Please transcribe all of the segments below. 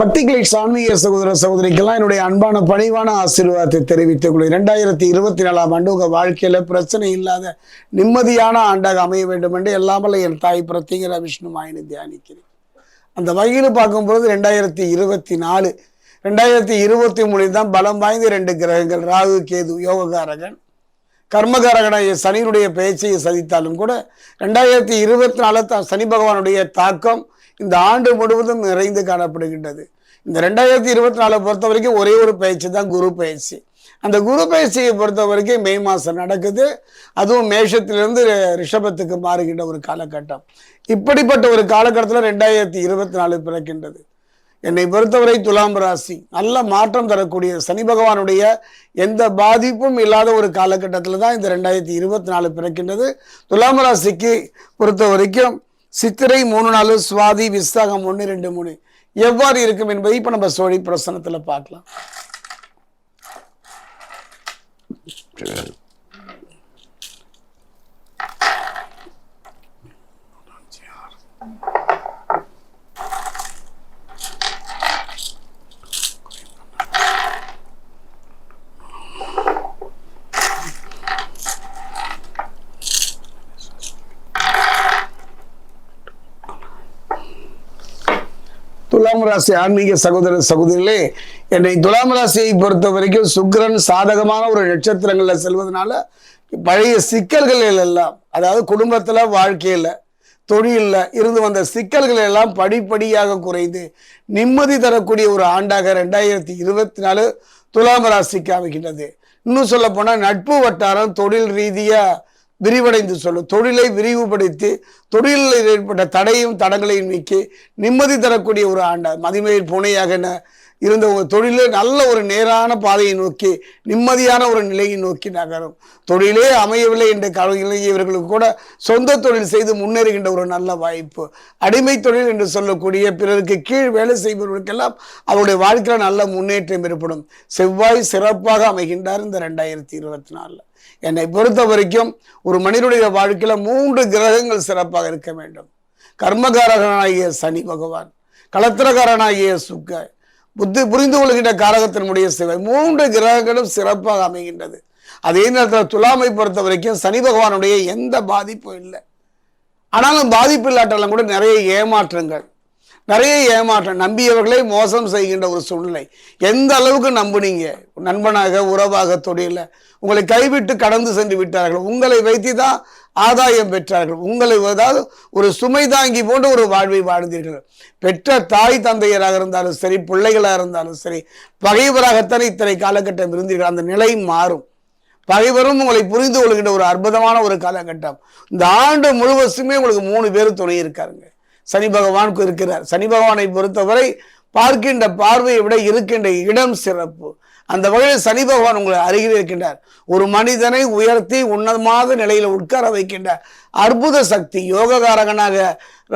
பக்தி கிளிக்ஸ் ஆன்மீக சகோதர சகோதரிக்கெல்லாம் என்னுடைய அன்பான பணிவான ஆசீர்வாதத்தை தெரிவித்துக் கொள்கிறேன். ரெண்டாயிரத்தி இருபத்தி நாலாம் ஆண்டு உங்கள் வாழ்க்கையில் பிரச்சனை இல்லாத நிம்மதியான ஆண்டாக அமைய வேண்டும் என்று எல்லாமல்ல என் தாய் பிரத்திங்கிற விஷ்ணு மாயினை தியானிக்கிறேன். அந்த வகையில் பார்க்கும்பொழுது ரெண்டாயிரத்தி இருபத்தி நாலு ரெண்டாயிரத்தி இருபத்தி மூணில் தான் பலம் வாய்ந்த ரெண்டு கிரகங்கள் ராகு கேது யோககாரகன் கர்மகாரகனாகிய சனியினுடைய பேச்சையை சதித்தாலும் கூட ரெண்டாயிரத்தி இருபத்தி நாலு சனி பகவானுடைய தாக்கம் இந்த ஆண்டு முழுவதும் நிறைந்து காணப்படுகின்றது. இந்த ரெண்டாயிரத்தி இருபத்தி நாலு பொறுத்த வரைக்கும் ஒரே ஒரு பயிற்சி தான் குரு பயிற்சி. அந்த குரு பயிற்சியை பொறுத்த வரைக்கும் மே மாதம் நடக்குது. அதுவும் மேஷத்திலிருந்து ரிஷபத்துக்கு மாறுகின்ற ஒரு காலகட்டம். இப்படிப்பட்ட ஒரு காலகட்டத்தில் ரெண்டாயிரத்தி இருபத்தி நாலு பிறக்கின்றது. என்னை பொறுத்தவரை துலாம் ராசி நல்ல மாற்றம் தரக்கூடிய சனி பகவானுடைய எந்த பாதிப்பும் இல்லாத ஒரு காலகட்டத்தில் தான் இந்த ரெண்டாயிரத்தி இருபத்தி நாலு பிறக்கின்றது. துலாம் ராசிக்கு பொறுத்த வரைக்கும் சித்திரை மூணு நாலு சுவாதி விசாகம் ஒன்று ரெண்டு மூணு. எவ்வாறு இருக்கும் என்பதை இப்போ நம்ம சோழி பிரசனத்தில் பார்க்கலாம். துலாம் ராசி ஆன்மீக சகோதர சகோதரிகளே என்னை துலாம் ராசியை பொறுத்த வரைக்கும் சுக்கிரன் சாதகமான ஒரு நட்சத்திரங்களில் செல்வதனால பழைய சிக்கல்கள் எல்லாம் அதாவது குடும்பத்தில் வாழ்க்கையில் தொழிலில் இருந்து வந்த சிக்கல்கள் எல்லாம் படிப்படியாக குறைந்து நிம்மதி தரக்கூடிய ஒரு ஆண்டாக ரெண்டாயிரத்தி இருபத்தி நாலு துலாம் ராசிக்கு அமைகின்றது இன்னும் சொல்ல போனால் நட்பு வட்டாரம் தொழில் ரீதியாக விரிவடைந்து சொல்லும். தொழிலை விரிவுபடுத்தி தொழிலில் ஏற்பட்ட தடையும் தடங்களையும் நீக்கி நிம்மதி தரக்கூடிய ஒரு ஆண்டா மதிமையில் புனையாக ந- இருந்த உங்கள் தொழிலே நல்ல ஒரு நேரான பாதையை நோக்கி நிம்மதியான ஒரு நிலையை நோக்கி நகரும். தொழிலே அமையவில்லை என்ற கவலைகளை இவர்களுக்கு கூட சொந்த தொழில் செய்து முன்னேறுகின்ற ஒரு நல்ல வாய்ப்பு. அடிமை தொழில் என்று சொல்லக்கூடிய பிறருக்கு கீழ் வேலை செய்பவர்களுக்கெல்லாம் அவருடைய வாழ்க்கையில் நல்ல முன்னேற்றம் ஏற்படும். செவ்வாய் சிறப்பாக அமைகின்றார் இந்த ரெண்டாயிரத்தி இருபத்தி நாலில். என்னை பொறுத்த வரைக்கும் ஒரு மனிதனுடைய வாழ்க்கையில் மூன்று கிரகங்கள் சிறப்பாக இருக்க வேண்டும். கர்மகாரகனாகிய சனி பகவான் களத்திரகாரனாகிய சுக்க புத்தி புரிந்து கொள்கின்ற காரகத்தினுடைய சிவை மூன்று கிரகங்களும் சிறப்பாக அமைகின்றது. அதே நேரத்தில் துலாமை பொறுத்த வரைக்கும் சனி பகவானுடைய எந்த பாதிப்பும் இல்லை. ஆனாலும் பாதிப்பு இல்லாட்டாலும் கூட நிறைய ஏமாற்றங்கள். நிறைய ஏமாற்றம். நம்பியவர்களை மோசம் செய்கின்ற ஒரு சூழ்நிலை. எந்த அளவுக்கு நம்புனீங்க? நண்பனாக உறவாக தொழில. உங்களை கைவிட்டு கடந்து சென்று விட்டார்கள். உங்களை வைத்து தான் ஆதாயம் பெற்றார்கள். உங்களை அதாவது ஒரு சுமை தாங்கி போன்ற ஒரு வாழ்வை வாழ்ந்தீர்கள். பெற்ற தாய் தந்தையராக இருந்தாலும் சரி பிள்ளைகளாக இருந்தாலும் சரி பகைவராகத்தான் இத்தனை காலகட்டம் இருந்தீர்கள். அந்த நிலை மாறும். பகைவரும் உங்களை புரிந்து கொள்கின்ற ஒரு அற்புதமான ஒரு காலகட்டம். இந்த ஆண்டு முழுவதுமே உங்களுக்கு மூணு பேர் துணை இருக்காருங்க. சனி பகவானுக்கு இருக்கிறார். சனி பகவானை பொறுத்தவரை பார்க்கின்ற பார்வையை விட இருக்கின்ற இடம் சிறப்பு. அந்த வகையில் சனி பகவான் உங்களை அருகில் இருக்கின்றார். ஒரு மனிதனை உயர்த்தி உன்னதமாக நிலையில் உட்கார வைக்கின்ற அற்புத சக்தி யோககாரகனாக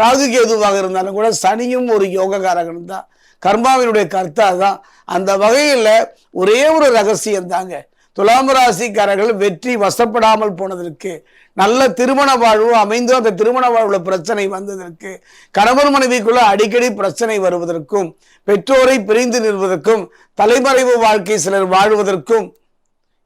ராகு கேதுவாக இருந்தாலும் கூட சனியும் ஒரு யோககாரகன் தான். கர்மாவினுடைய கர்த்தா தான். அந்த வகையில் ஒரே ஒரு ரகசியம் தாங்க. துலாம் ராசிக்காரர்கள் வெற்றி வசப்படாமல் போனதற்கு நல்ல திருமண வாழ்வு அமைந்து அந்த திருமண வாழ்வுல பிரச்சனை வந்ததற்கு கணவர் மனைவிக்குள்ள அடிக்கடி பிரச்சனை வருவதற்கும் பெற்றோரை பிரிந்து நிற்பதற்கும் தலைமறைவு வாழ்க்கை சிலர் வாழ்வதற்கும்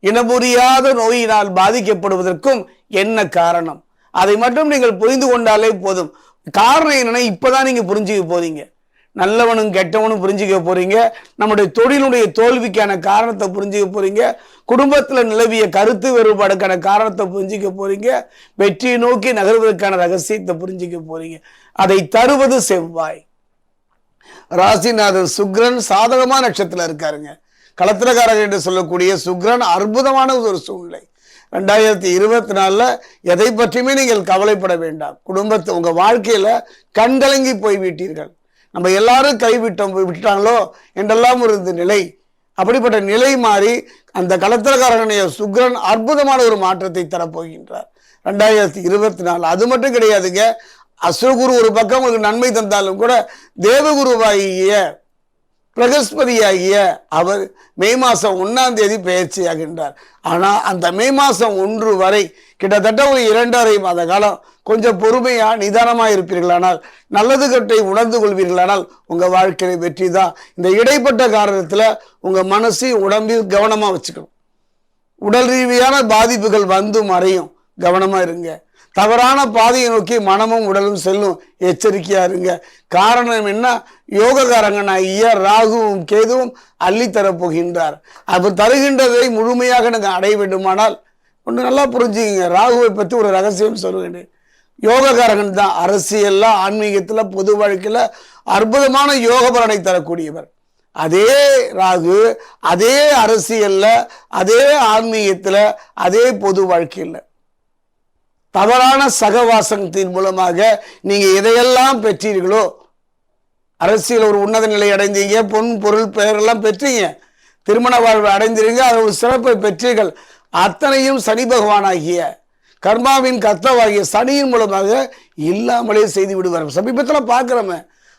இனமுறியாத நோயினால் பாதிக்கப்படுவதற்கும் என்ன காரணம்? அதை மட்டும் நீங்கள் புரிந்து கொண்டாலே போதும். காரணம் என்னன்னா இப்பதான் நீங்க புரிஞ்சுக்க போறீங்க. நல்லவனும் கெட்டவனும் புரிஞ்சுக்க போறீங்க. நம்முடைய தொழிலுடைய தோல்விக்கான காரணத்தை புரிஞ்சுக்க போறீங்க. குடும்பத்தில் நிலவிய கருத்து வேறுபாடுக்கான காரணத்தை புரிஞ்சுக்க போறீங்க. வெற்றியை நோக்கி நகர்வதற்கான ரகசியத்தை புரிஞ்சுக்க போறீங்க. அதை தருவது செவ்வாய். ராசிநாதன் சுக்ரன் சாதகமான நட்சத்திரம் இருக்காருங்க. களத்திரக்காரர் என்று சொல்லக்கூடிய சுக்ரன் அற்புதமான ஒரு சூழ்நிலை. ரெண்டாயிரத்தி இருபத்தி நாலில் எதை பற்றியுமே நீங்கள் கவலைப்பட வேண்டாம். குடும்பத்தை உங்கள் வாழ்க்கையில் கண்கலங்கி போய் விட்டீர்கள். நம்ம எல்லாரும் கைவிட்டோம் விட்டாங்களோ என்றெல்லாம் இருந்த இந்த நிலை. அப்படிப்பட்ட நிலை மாறி அந்த களத்திரக்காரனுடைய சுக்ரன் அற்புதமான ஒரு மாற்றத்தை தரப்போகின்றார். ரெண்டாயிரத்தி இருபத்தி நாலு அது மட்டும் கிடையாதுங்க. அசுரகுரு ஒரு பக்கம் உங்களுக்கு நன்மை தந்தாலும் கூட தேவகுருவாகிய பிரகஸ்பதியாகிய அவர் மே மாதம் ஒன்றாம் தேதி பயிற்சியாகின்றார் ஆனால் அந்த மே மாதம் ஒன்று வரை கிட்டத்தட்ட ஒரு இரண்டரை மாத காலம் கொஞ்சம் பொறுமையாக நிதானமாக இருப்பீர்களானால் நல்லது கட்டை உணர்ந்து கொள்வீர்களானால் உங்கள் வாழ்க்கையை வெற்றி தான். இந்த இடைப்பட்ட காரணத்தில் உங்கள் மனசையும் உடம்பில் கவனமாக வச்சுக்கணும். உடல் ரீதியான பாதிப்புகள் வந்து மறையும். கவனமாக இருங்க. தவறான பாதையை நோக்கி மனமும் உடலும் செல்லும். எச்சரிக்கையா இருங்க காரணம் என்ன? யோகக்காரங்கன் ஐயா ராகுவும் கேதுவும் அள்ளித்தரப் போகின்றார். அவர் தருகின்றதை முழுமையாக நாங்கள் அடைய வேண்டுமானால் ஒன்று நல்லா புரிஞ்சுக்கிங்க. ராகுவை பற்றி ஒரு ரகசியம் சொல்லுவேன் யோகக்காரகன் தான் அரசியலில் ஆன்மீகத்தில் பொது வாழ்க்கையில் அற்புதமான யோக பலனை தரக்கூடியவர். அதே ராகு அதே அரசியலில் அதே ஆன்மீகத்தில் அதே பொது வாழ்க்கையில். தவறான சகவாசத்தின் மூலமாக நீங்கள் எதையெல்லாம் பெற்றீர்களோ அரசியல் ஒரு உன்னத நிலை அடைந்தீங்க பொன் பொருள் பெயரெல்லாம் பெற்றீங்க திருமண வாழ்வு அடைந்தீங்க அது ஒரு சிறப்பை பெற்றீர்கள். அத்தனையும் சனி பகவானாகிய கர்மாவின் கர்த்தவாகிய சனியின் மூலமாக இல்லாமலே செய்து விடுவார். சமீபத்தில் பார்க்குறோமே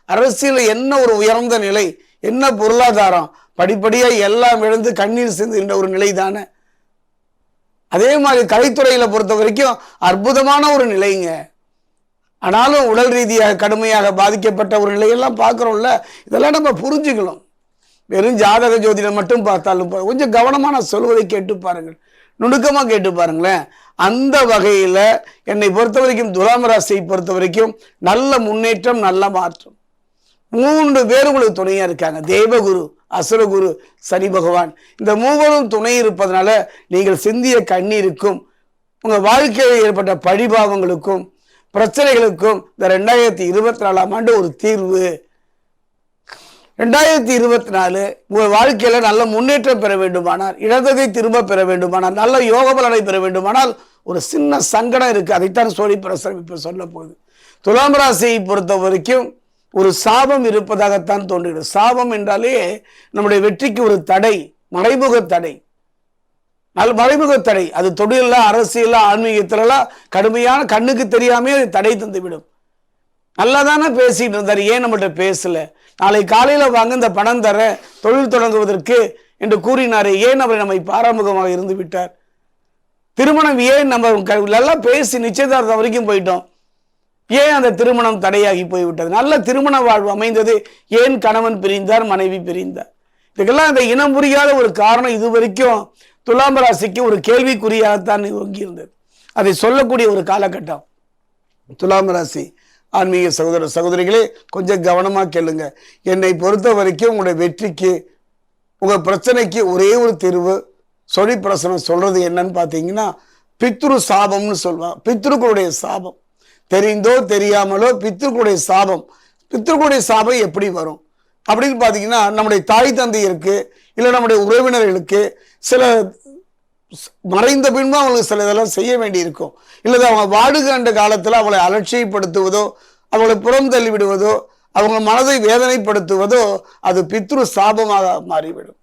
அரசியல் என்ன ஒரு உயர்ந்த நிலை என்ன பொருளாதாரம் படிப்படியாக எல்லாம் இழந்து கண்ணீர் சிந்துகின்ற ஒரு நிலை தானே அதே மாதிரி கலைத்துறையில் பொறுத்த வரைக்கும் அற்புதமான ஒரு நிலைங்க. ஆனாலும் உடல் ரீதியாக கடுமையாக பாதிக்கப்பட்ட ஒரு நிலையெல்லாம் பார்க்குறோம்ல இதெல்லாம் நம்ம புரிஞ்சுக்கணும். வெறும் ஜாதக ஜோதிடம் மட்டும் பார்த்தாலும் கொஞ்சம் கவனமாக நான் சொல்வதை கேட்டு பாருங்கள். நுணுக்கமாக கேட்டு பாருங்களேன். அந்த வகையில் என்னை பொறுத்த வரைக்கும் துலாம் ராசியை பொறுத்த வரைக்கும் நல்ல முன்னேற்றம் நல்ல மாற்றம். மூன்று பேர் உங்களுக்கு துணையாக இருக்காங்க. தேவகுரு அசுரகுரு சனி பகவான். இந்த மூவரும் துணை இருப்பதனால நீங்கள் சிந்திய கண்ணீருக்கும் உங்கள் வாழ்க்கையில் ஏற்பட்ட பழிபாவங்களுக்கும் பிரச்சனைகளுக்கும் இந்த ரெண்டாயிரத்தி இருபத்தி நாலாம் ஆண்டு ஒரு தீர்வு. ரெண்டாயிரத்தி இருபத்தி நாலு உங்கள் வாழ்க்கையில் நல்ல முன்னேற்றம் பெற வேண்டுமானால் இழந்ததை திரும்ப பெற வேண்டுமானால் நல்ல யோக பலனை பெற வேண்டுமானால் ஒரு சின்ன சங்கடம் இருக்குது அதைத்தான் சோழி பிரசரம் இப்போ சொல்ல போகுது. துலாம் ராசியை பொறுத்த வரைக்கும் ஒரு சாபம் இருப்பதாகத்தான் தோன்றுகிறது. சாபம் என்றாலே நம்முடைய வெற்றிக்கு ஒரு தடை மறைமுக தடை. நல்ல மறைமுக தடை. அது தொழில அரசியல ஆன்மீகத்திலலாம் கடுமையான கண்ணுக்கு தெரியாமே அது தடை தந்துவிடும். நல்லா தானே பேசிட்டு இருந்தார் ஏன் நம்மகிட்ட பேசல? நாளை காலையில் வாங்க இந்த பணம் தர தொழில் தொடங்குவதற்கு என்று கூறினாரே ஏன் அவரை நம்மை பாராமுகமாக இருந்து விட்டார்? திருமணம் ஏன் நம்ம க- நல்லா பேசி நிச்சயதார்த்தம் வரைக்கும் போயிட்டோம். ஏன் அந்த திருமணம் தடையாகி போய்விட்டது? நல்ல திருமண வாழ்வு அமைந்தது. ஏன் கணவன் பிரிந்தார் மனைவி பிரிந்தார்? இதுக்கெல்லாம் அந்த இனம் புரியாத ஒரு காரணம் இது வரைக்கும் துலாம் ராசிக்கு ஒரு கேள்விக்குறியாகத்தான் ஒங்கி இருந்தது. அதை சொல்லக்கூடிய ஒரு காலகட்டம். துலாம் ராசி ஆன்மீக சகோதர சகோதரிகளே கொஞ்சம் கவனமாக கேளுங்க. என்னை பொறுத்த வரைக்கும் உங்களுடைய வெற்றிக்கு உங்கள் பிரச்சனைக்கு ஒரே ஒரு தீர்வு சொலி பிரசனம் சொல்றது என்னன்னு பார்த்தீங்கன்னா பித்ரு சாபம்னு சொல்லுவாங்க. பித்ருக்களுடைய சாபம். தெரிந்தோ தெரியாமலோ பித்திருக்குடைய சாபம். பித்திருக்குடைய சாபம் எப்படி வரும்? அப்படின்னு பார்த்தீங்கன்னா நம்முடைய தாய் தந்தையருக்கு இல்லை நம்முடைய உறவினர்களுக்கு சில மறைந்த பின்பு அவங்களுக்கு சில இதெல்லாம் செய்ய வேண்டியிருக்கும். இல்லை அவங்க வாடுகாண்ட காலத்தில் அவளை அலட்சியப்படுத்துவதோ அவளை புறம் தள்ளி விடுவதோ அவங்க மனதை வேதனைப்படுத்துவதோ அது பித்ரு சாபமாக மாறிவிடும்.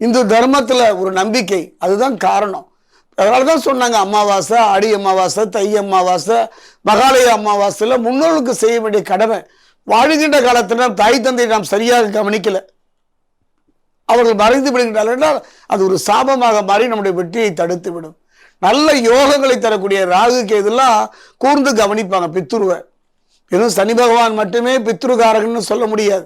இந்து தர்மத்தில் ஒரு நம்பிக்கை அதுதான் காரணம். அதனால தான் சொன்னாங்க அமாவாசை ஆடி அமாவாசை தை அமாவாசை மகாலய அமாவாசையில் முன்னோர்களுக்கு செய்ய வேண்டிய கடமை. வாழுகின்ற காலத்தில் தாய் தந்தையை நாம் சரியாக கவனிக்கலை. அவர்கள் மறைந்து விடுகின்றார்கள் என்றால் அது ஒரு சாபமாக மாறி நம்முடைய வெற்றியை தடுத்து விடும் நல்ல யோகங்களை தரக்கூடிய ராகு கேதெல்லாம் கூர்ந்து கவனிப்பாங்க பித்துருவை வெறும் சனி பகவான் மட்டுமே பித்ருகாரகன்னு சொல்ல முடியாது.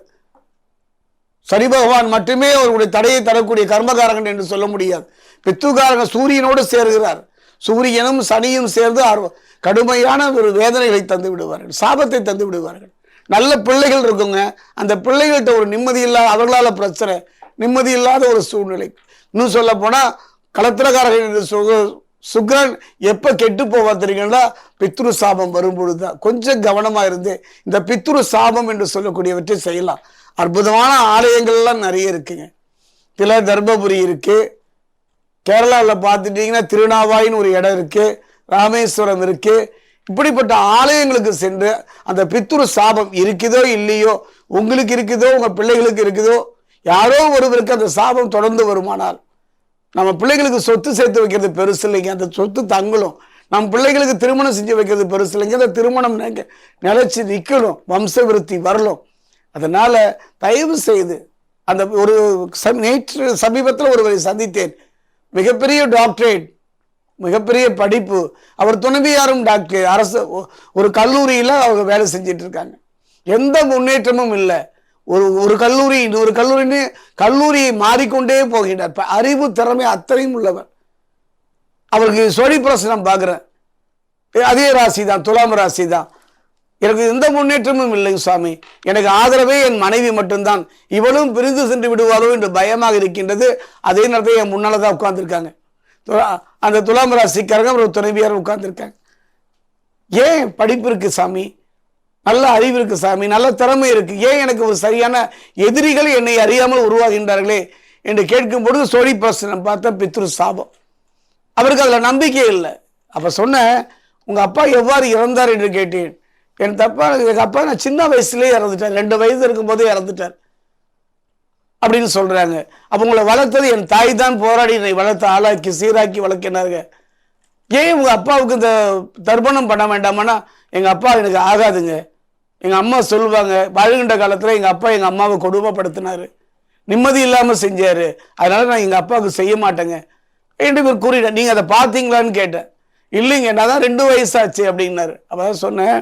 சனி பகவான் மட்டுமே அவருடைய தடையை தரக்கூடிய கர்மகாரகன் என்று சொல்ல முடியாது. பித்துகாரகன் சூரியனோடு சேர்கிறார். சூரியனும் சனியும் சேர்ந்து ஆர்வ- கடுமையான ஒரு வேதனைகளை தந்து விடுவார்கள். சாபத்தை தந்து விடுவார்கள். நல்ல பிள்ளைகள் இருக்குங்க. அந்த பிள்ளைகள்கிட்ட ஒரு நிம்மதி இல்லாத அவர்களால் பிரச்சனை நிம்மதி இல்லாத ஒரு சூழ்நிலை. இன்னும் சொல்ல போனால் களத்திரக்காரர்கள் என்று சொல் சுக்ரன் எப்போ கெட்டு போவா தெரியுங்களா? பித்ரு சாபம் வரும்பொழுதுதான். கொஞ்சம் கவனமாக இருந்து இந்த பித்ரு சாபம் என்று சொல்லக்கூடியவற்றை செய்யலாம். அற்புதமான ஆலயங்கள்லாம் நிறைய இருக்குங்க. சில தர்மபுரி இருக்கு. கேரளாவில் பார்த்துட்டிங்கன்னா திருநாவாயின்னு ஒரு இடம் இருக்கு. ராமேஸ்வரம் இருக்கு. இப்படிப்பட்ட ஆலயங்களுக்கு சென்று அந்த பித்துரு சாபம் இருக்குதோ இல்லையோ உங்களுக்கு இருக்குதோ உங்கள் பிள்ளைகளுக்கு இருக்குதோ யாரோ ஒருவருக்கு அந்த சாபம் தொடர்ந்து வருமானால் நம்ம பிள்ளைகளுக்கு சொத்து சேர்த்து வைக்கிறது பெருசு இல்லைங்க. அந்த சொத்து தங்கலும் நம்ம பிள்ளைகளுக்கு திருமணம் செஞ்சு வைக்கிறது பெருசு இல்லைங்க. அந்த திருமணம் நிலைக்க- நிலைச்சு நிற்கணும் வம்சவிருத்தி வரலும் அதனால் தயவு செய்து அந்த ஒரு நேற்று சமீபத்தில் ஒருவரை சந்தித்தேன். மிகப்பெரிய டாக்டரேட் மிகப்பெரிய படிப்பு. அவர் துணைவியாரும் டாக்டர் அரசு ஒரு கல்லூரியில் அவங்க வேலை செஞ்சிட்டு இருக்காங்க எந்த முன்னேற்றமும் இல்லை. ஒரு ஒரு கல்லூரி இன்னொரு கல்லூரின்னு கல்லூரியை மாறிக்கொண்டே போகின்றார். இப்போ அறிவு திறமை அத்தனையும் உள்ளவர். அவருக்கு சோழி பிரசனம் பார்க்குறேன் அதே ராசி தான் துலாம் ராசி தான் எனக்கு எந்த முன்னேற்றமும் இல்லை சுவாமி. எனக்கு ஆதரவே என் மனைவி மட்டும்தான். இவளும் பிரிந்து சென்று விடுவாரோ என்று பயமாக இருக்கின்றது. அதே நேரத்தில் என் முன்னால் தான் உட்கார்ந்துருக்காங்க. அந்த துலாம் ராசிக்காரங்க ஒரு துணைவியார் உட்கார்ந்துருக்காங்க. ஏன் படிப்பு இருக்கு சாமி? நல்ல அறிவு இருக்கு சாமி. நல்ல திறமை இருக்கு. ஏன் எனக்கு ஒரு சரியான எதிரிகள் என்னை அறியாமல் உருவாகின்றார்களே என்று கேட்கும் பொழுது சோழி பிரசனம் பார்த்த பித்ரு சாபம். அவருக்கு அதில் நம்பிக்கை இல்லை. அப்போ சொன்ன உங்கள் அப்பா எவ்வாறு இறந்தார்? என்று கேட்டேன். என் தப்பா எங்கள் அப்பா நான் சின்ன வயசுலேயே இறந்துட்டார் ரெண்டு வயது இருக்கும்போதே இறந்துட்டார் அப்படின்னு சொல்கிறாங்க அப்போ உங்களை வளர்த்தது என் தாய் தான் போராடி என்னை வளர்த்து ஆளாக்கி சீராக்கி வளர்க்கினாருங்க ஏன் உங்கள் அப்பாவுக்கு இந்த தர்ப்பணம் பண்ண வேண்டாமான்னா எங்கள் அப்பா எனக்கு ஆகாதுங்க. எங்கள் அம்மா சொல்லுவாங்க வாழ்கின்ற காலத்தில் எங்கள் அப்பா எங்கள் அம்மாவை கொடுமைப்படுத்தினார். நிம்மதி இல்லாமல் செஞ்சார். அதனால் நான் எங்கள் அப்பாவுக்கு செய்ய மாட்டேங்க. ரெண்டு பேர் கூறிட்டேன் நீங்கள் அதை பார்த்தீங்களான்னு கேட்டேன். இல்லைங்க நான் தான் ரெண்டு வயசாச்சு அப்படின்னாரு. அப்போ தான் சொன்னேன்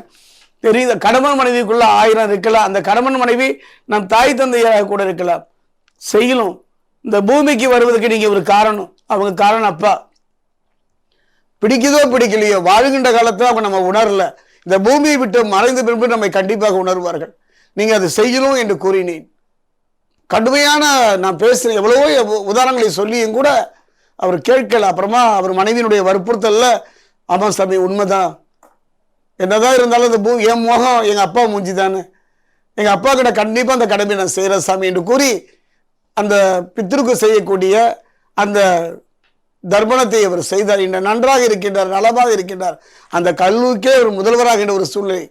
தெரியுது கடமன் மனைவிக்குள்ள ஆயிரம் இருக்கலாம். அந்த கடமன் மனைவி நம் தாய் தந்தையாக கூட இருக்கலாம். செய்யணும். இந்த பூமிக்கு வருவதற்கு நீங்கள் ஒரு காரணம். அவங்க காரணம் அப்பா. பிடிக்குதோ பிடிக்கலையோ வாழ்கின்ற காலத்தில் அவங்க நம்ம உணரல. இந்த பூமியை விட்டு மறைந்த பின்பு நம்மை கண்டிப்பாக உணர்வார்கள். நீங்க அதை செய்யணும் என்று கூறினேன். கடுமையான நான் பேசுறேன் எவ்வளவோ உதாரணங்களை சொல்லியும் கூட அவர் கேட்கல. அப்புறமா அவர் மனைவியினுடைய வற்புறுத்தல்ல. ஆமா சாமி உண்மைதான். என்னதான் இருந்தாலும் இந்த பூ என் முகம் எங்கள் அப்பா மூஞ்சி தானே எங்கள் அப்பா கிட்ட கண்டிப்பாக அந்த கடமை நான் செய்கிற சாமி என்று கூறி அந்த பித்திருக்கு செய்யக்கூடிய அந்த தர்ப்பணத்தை அவர் செய்தார். இன்று நன்றாக இருக்கின்றார் நலமாக இருக்கின்றார். அந்த கல்லூக்கே ஒரு முதல்வராகின்ற ஒரு சூழ்நிலை.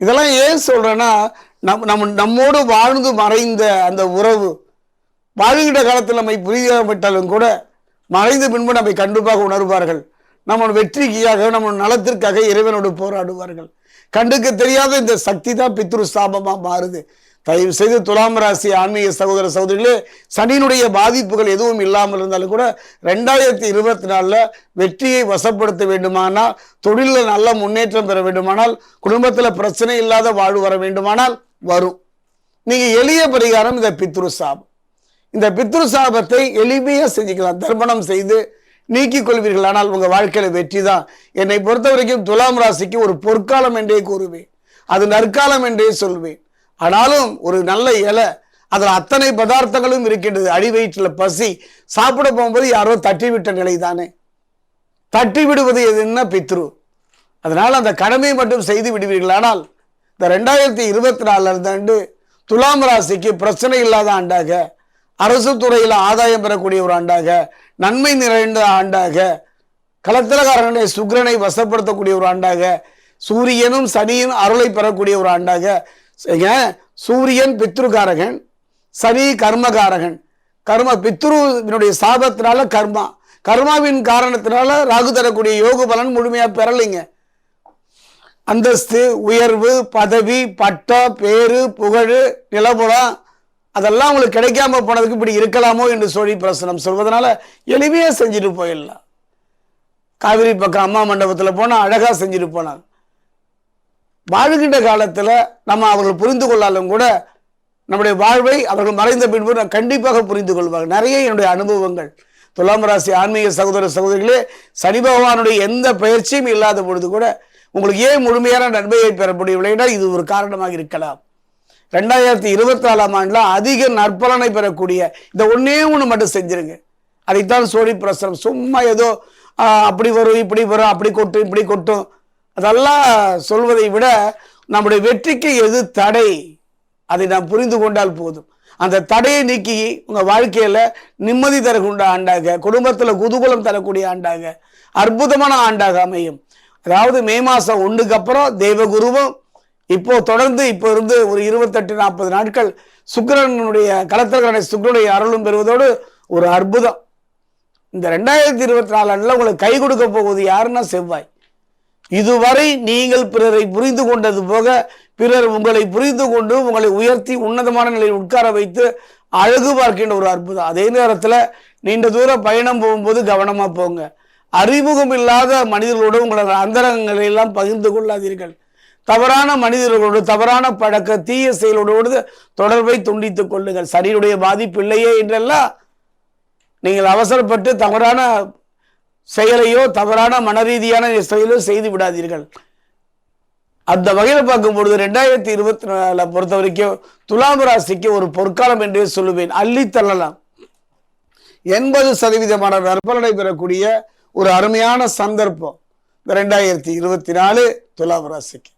இதெல்லாம் ஏன் சொல்கிறேன்னா நம் நம்ம நம்மோடு வாழ்ந்து மறைந்த அந்த உறவு வாழ்கின்ற காலத்தில் நம்மை புரியாவிட்டாலும் கூட மறைந்த பின்பு நம்மை கண்டிப்பாக உணர்வார்கள். நம்ம வெற்றிக்காக நம்ம நலத்திற்காக இறைவனோடு போராடுவார்கள். கண்டுக்கு தெரியாத இந்த சக்தி தான் பித்ரு சாபமாக மாறுது. தயவு செய்து துலாம் ராசி ஆன்மீக சகோதர சகோதரிகளே சனியினுடைய பாதிப்புகள் எதுவும் இல்லாமல் இருந்தாலும் கூட ரெண்டாயிரத்தி இருபத்தி நாலில் வெற்றியை வசப்படுத்த வேண்டுமானால் தொழிலில் நல்ல முன்னேற்றம் பெற வேண்டுமானால் குடும்பத்தில் பிரச்சனை இல்லாத வாழ்வு வர வேண்டுமானால் வரும். நீங்கள் எளிய பரிகாரம் இந்த பித்ரு சாபம் இந்த பித்ரு சாபத்தை எளிமையாக செஞ்சுக்கலாம். தர்ப்பணம் செய்து நீக்கிக் கொள்வீர்கள் ஆனால் உங்கள் வாழ்க்கையில் வெற்றி தான். என்னை பொறுத்த வரைக்கும் துலாம் ராசிக்கு ஒரு பொற்காலம் என்றே கூறுவேன். அது நற்காலம் என்றே சொல்வேன். ஆனாலும் ஒரு நல்ல இலை அதில் அத்தனை பதார்த்தங்களும் இருக்கின்றது. அடி வயிற்றில் பசி சாப்பிட போகும்போது யாரோ தட்டி விட்ட நிலை தானே தட்டி விடுவது எதுன்னா பித்ரு. அதனால் அந்த கடமையை மட்டும் செய்து விடுவீர்கள். ஆனால் இந்த ரெண்டாயிரத்தி இருபத்தி நாலுலேருந்து ஆண்டு துலாம் ராசிக்கு பிரச்சனை இல்லாத ஆண்டாக அரசு துறையில் ஆதாயம் பெறக்கூடிய ஒரு ஆண்டாக நன்மை நிறைந்த ஆண்டாக கலத்திரகாரனை சுக்கிரனை வசப்படுத்தக்கூடிய ஒரு ஆண்டாக சூரியனும் சனியும் அருளை பெறக்கூடிய ஒரு ஆண்டாக சரிங்க? சூரியன் பித்ருகாரகன் சனி கர்மகாரகன் கர்ம பித்ருவினுடைய சாபத்தினால கர்மா கர்மாவின் காரணத்தினால ராகு தரக்கூடிய யோக பலன் முழுமையாக பெறலைங்க அந்தஸ்து உயர்வு பதவி பட்டம் பேரு புகழ் நிலபுலம் அதெல்லாம் உங்களுக்கு கிடைக்காம போனதுக்கு இப்படி இருக்கலாமோ என்று சொல்லி பிரசனம் சொல்வதனால எளிமையாக செஞ்சுட்டு போயிடலாம். காவிரி பக்கம் அம்மா மண்டபத்தில் போனால் அழகாக செஞ்சுட்டு போனாங்க. வாழ்கின்ற காலத்தில் நம்ம அவர்கள் புரிந்து கொள்ளாலும் கூட நம்முடைய வாழ்வை அவர்கள் மறைந்த பின்பு நான் கண்டிப்பாக புரிந்து கொள்வார்கள் நிறைய என்னுடைய அனுபவங்கள். துலாம் ராசி ஆன்மீக சகோதர சகோதரிகளே சனி பகவானுடைய எந்த பயிற்சியும் இல்லாத பொழுது கூட உங்களுக்கு ஏன் முழுமையான நன்மையை பெற முடியவில்லைன்னா இது ஒரு காரணமாக இருக்கலாம். ரெண்டாயிரத்தி இருபத்தி நாலாம் ஆண்டில் அதிக நற்பலனை பெறக்கூடிய இந்த ஒன்றே ஒன்று மட்டும் செஞ்சிருங்க. அதைத்தான் சோழி பிரசரம் சும்மா ஏதோ அப்படி வரும் இப்படி வரும் அப்படி கொட்டும் இப்படி கொட்டும். அதெல்லாம் சொல்வதை விட நம்முடைய வெற்றிக்கு எது தடை? அதை நாம் புரிந்து கொண்டால் போதும். அந்த தடையை நீக்கி உங்கள் வாழ்க்கையில் நிம்மதி தரக்கூடிய ஆண்டாக குடும்பத்தில் குதூகலம் தரக்கூடிய ஆண்டாக அற்புதமான ஆண்டாக அமையும். அதாவது மே மாதம் ஒன்றுக்கு அப்புறம் தெய்வகுருவும் இப்போ தொடர்ந்து இப்போ இருந்து ஒரு இருபத்தெட்டு நாற்பது நாட்கள் சுக்கரனுடைய கலத்திரகனை சுக்கரனுடைய அருளும் பெறுவதோடு ஒரு அற்புதம். இந்த ரெண்டாயிரத்தி இருபத்தி நாலு ஆண்டுல உங்களுக்கு கை கொடுக்க போவது யாருன்னா செவ்வாய். இதுவரை நீங்கள் பிறரை புரிந்து கொண்டது போக பிறர் உங்களை புரிந்து கொண்டு உங்களை உயர்த்தி உன்னதமான நிலையில் உட்கார வைத்து அழகு பார்க்கின்ற ஒரு அற்புதம். அதே நேரத்தில் நீண்ட தூர பயணம் போகும்போது கவனமாக போங்க. அறிமுகம் இல்லாத மனிதர்களோடு உங்களோட அந்தரங்களை எல்லாம் பகிர்ந்து கொள்ளாதீர்கள். தவறான மனிதர்களோடு தவறான பழக்க தீய செயலோடு தொடர்பை துண்டித்துக் கொள்ளுங்கள். சனியுடைய பாதிப்பு இல்லையே என்றெல்லாம் நீங்கள் அவசரப்பட்டு தவறான செயலையோ தவறான மனரீதியான செயலோ செய்து விடாதீர்கள். அந்த வகையில் பார்க்கும்பொழுது ரெண்டாயிரத்தி இருபத்தி நாலு பொறுத்த வரைக்கும் துலாம் ராசிக்கு ஒரு பொற்காலம் என்றே சொல்லுவேன். அள்ளி தள்ளலாம் எண்பது சதவீதமான நற்பலனை பெறக்கூடிய ஒரு அருமையான சந்தர்ப்பம் இந்த ரெண்டாயிரத்தி இருபத்தி நாலு துலாம் ராசிக்கு.